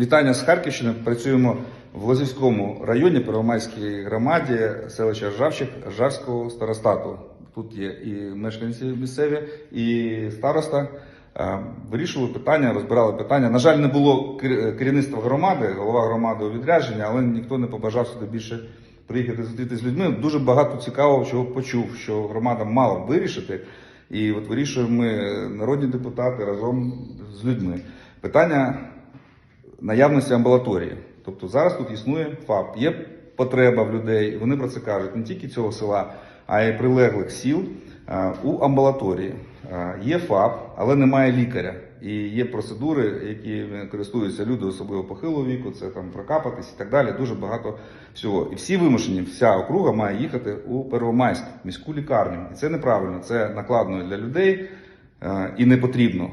Вітання з Харківщини. Працюємо в Лозівському районі, Первомайській громаді, селища Ржавчик, Ржавського старостату. Тут є і мешканці місцеві, і староста. Е, Вирішували питання, розбирали питання. На жаль, не було кер- керівництва громади, голова громади у відрядженні, але ніхто не побажав сюди більше приїхати зустрітися з людьми. Дуже багато цікавого, чого почув, що громада мала вирішити. І от вирішуємо ми, народні депутати, разом з людьми. Питання наявності амбулаторії. Тобто зараз тут існує ФАП, є потреба в людей, вони про це кажуть не тільки цього села, а й прилеглих сіл е, у амбулаторії. Е, Є ФАП, але немає лікаря. І є процедури, які користуються люди, особливо похилого віку, це там прокапатись і так далі. Дуже багато всього. І всі вимушені, вся округа має їхати у Первомайськ, міську лікарню. І це неправильно, це накладно для людей е, і не потрібно.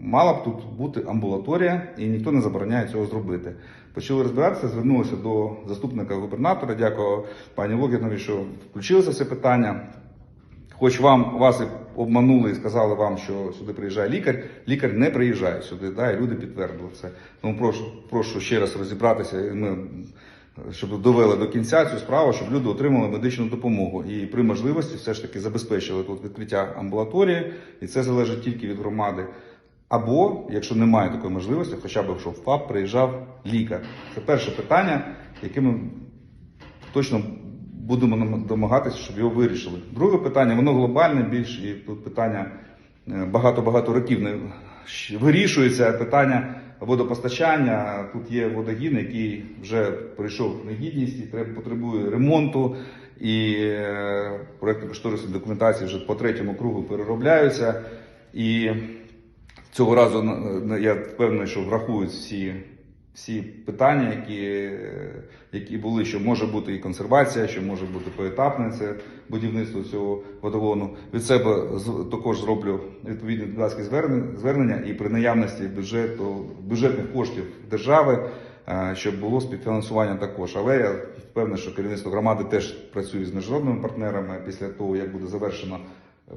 Мала б тут бути амбулаторія, і ніхто не забороняє цього зробити. Почали розбиратися, звернулися до заступника губернатора. Дякую пані Логінові, що включилися в це питання. Хоч вам вас і обманули і сказали вам, що сюди приїжджає лікар, лікар не приїжджає сюди, да, і люди підтвердили це. Тому прошу, прошу ще раз розібратися, ми, щоб довели до кінця цю справу, щоб люди отримали медичну допомогу і при можливості все ж таки забезпечили тут відкриття амбулаторії, і це залежить тільки від громади. Або, якщо немає такої можливості, хоча б щоб в ФАП приїжджав лікар. Це перше питання, яке ми точно будемо домагатися, щоб його вирішили. Друге питання, воно глобальне більш, і тут питання е, багато-багато років не вирішується питання водопостачання. Тут є водогін, який вже прийшов в негідність і треба, потребує ремонту. І е, проєктно кошторисні документації вже по третьому кругу переробляються. І цього разу на- я впевнений, що врахують всі, всі питання, які, які були, що може бути і консервація, що може бути поетапне це будівництво цього водогону. Від себе також зроблю відповідні депутатські звернення, і при наявності бюджету, бюджетних коштів держави. е, Щоб було співфінансування також, але я впевнений, що керівництво громади теж працює з міжнародними партнерами після того, як буде завершено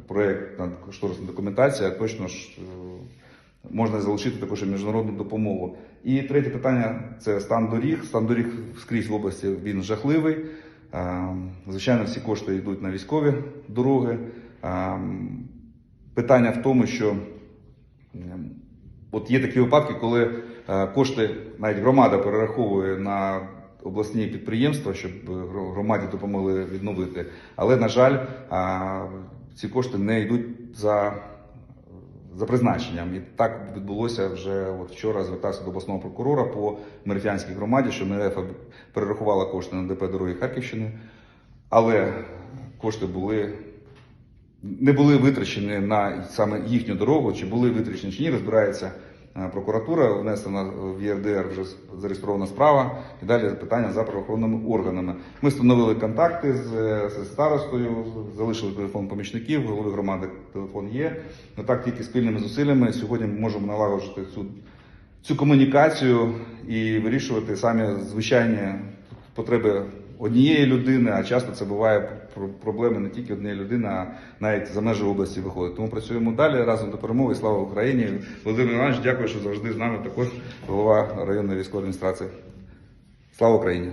проєкт кошторисна документація, точно ж е, можна залучити також і міжнародну допомогу. І третє питання це стан доріг. Стан доріг скрізь в області він жахливий. Е, Звичайно, всі кошти йдуть на військові дороги. Е, Питання в тому, що От є такі випадки, коли е, кошти навіть громада перераховує на обласні підприємства, щоб громаді допомогли відновити. Але, на жаль, ці кошти не йдуть за, за призначенням. І так відбулося вже от вчора. Звертався до обласного прокурора по Мерефіанській громаді, що МРФ перерахувала кошти на ДП дороги Харківщини, але кошти були не були витрачені на саме їхню дорогу, чи були витрачені чи ні, розбирається прокуратура, внесена в ЄРДР вже зареєстрована справа, і далі питання за правоохоронними органами. Ми встановили контакти з, е, з старостою, залишили телефон помічників, голови громади телефон є. Ну так тільки спільними зусиллями сьогодні ми можемо налагоджити цю, цю комунікацію і вирішувати самі звичайні потреби однієї людини, а часто це буває про- проблеми не тільки однієї людини, а навіть за межі області виходить. Тому працюємо далі разом до перемоги. Слава Україні! Володимир Іванович, дякую, що завжди з нами також голова районної військової адміністрації. Слава Україні!